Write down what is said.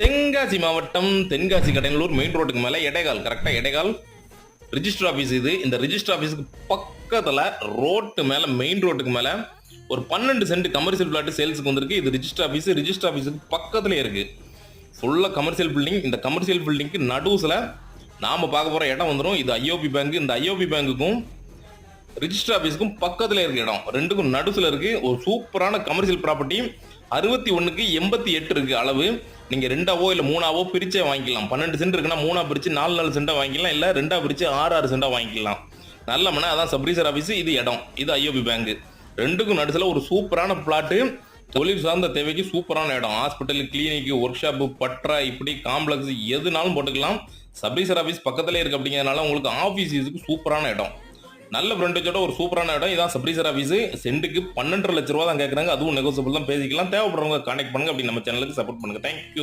தென்காசி மாவட்டம் தென்காசி கடலூர் மெயின் ரோட்டுக்கு மேலே எடைகால் கரெக்டாக எடைகால். ரிஜிஸ்டர் ஆஃபீஸ் இது. இந்த ரிஜிஸ்டர் ஆஃபீஸுக்கு பக்கத்தில் ரோட்டு மேலே மெயின் ரோட்டுக்கு மேலே ஒரு பன்னெண்டு சென்ட் கமர்ஷியல் பிளாட் சேல்ஸுக்கு வந்திருக்கு. இது ரிஜிஸ்டர் ஆஃபீஸ் ரிஜிஸ்டர் ஆஃபீஸுக்கு பக்கத்துலேயே இருக்குது ஃபுல்லாக கமர்ஷியல் பில்டிங் இந்த கமர்ஷியல் பில்டிங்க்கு நடுவுசில் நாம் பார்க்க போகிற இடம் வந்துடும் இது ஐஓபி பேங்க் இந்த ஐஓபி பேங்குக்கும் ரிஜிஸ்டர் ஆஃபீஸுக்கும் பக்கத்தில் இருக்க இடம். ரெண்டுக்கும் நடுவில் இருக்கு. ஒரு சூப்பரான கமர்ஷியல் ப்ராப்பர்ட்டி அறுபத்தி ஒன்றுக்கு எண்பத்தி எட்டு இருக்கு அளவு. நீங்கள் ரெண்டாவோ இல்லை மூணாவோ பிரிச்சே வாங்கிக்கலாம். பன்னெண்டு சென்ட் இருக்குன்னா மூணா பிரித்து நாலு நாலு சென்ட்டாக வாங்கிக்கலாம். இல்லை ரெண்டாக பிரித்து ஆறு ஆறு சென்ட்டாக வாங்கிக்கலாம். நல்ல மன அதான் சப்ரீசர் ஆஃபீஸ் இது இடம். இது ஐஓபி பேங்க் ரெண்டுக்கும் நடுவில் ஒரு சூப்பரான பிளாட்டு தொழில் சார்ந்த தேவைக்கு சூப்பரான இடம். ஹாஸ்பிட்டல் கிளினிக் ஒர்க் ஷாப்பு பட்ரா இப்படி காம்ப்ளெக்ஸ் எதுனாலும் போட்டுக்கலாம். சப்ரீசர் ஆஃபீஸ் பக்கத்துலேயே இருக்கு அப்படிங்கிறதுனால உங்களுக்கு ஆஃபீஸ் இதுக்கு சூப்பரான இடம். நல்ல ஃப்ரண்டேஜோட ஒரு சூப்பரான இடம். இதான் சப்ரீசர் ஆஃபீஸ் சென்ட்டுக்கு பன்னெண்டரை லட்ச ரூபா தான் கேட்குறாங்க அதுவும் நெகோசியபிள் தான். பேசிக்கலாம். தேவைப்படுறவங்க கான்டாக்ட் பண்ணுங்க. அப்படி நம்ம சேனலுக்கு சப்போர்ட் பண்ணுங்க. தேங்க்யூ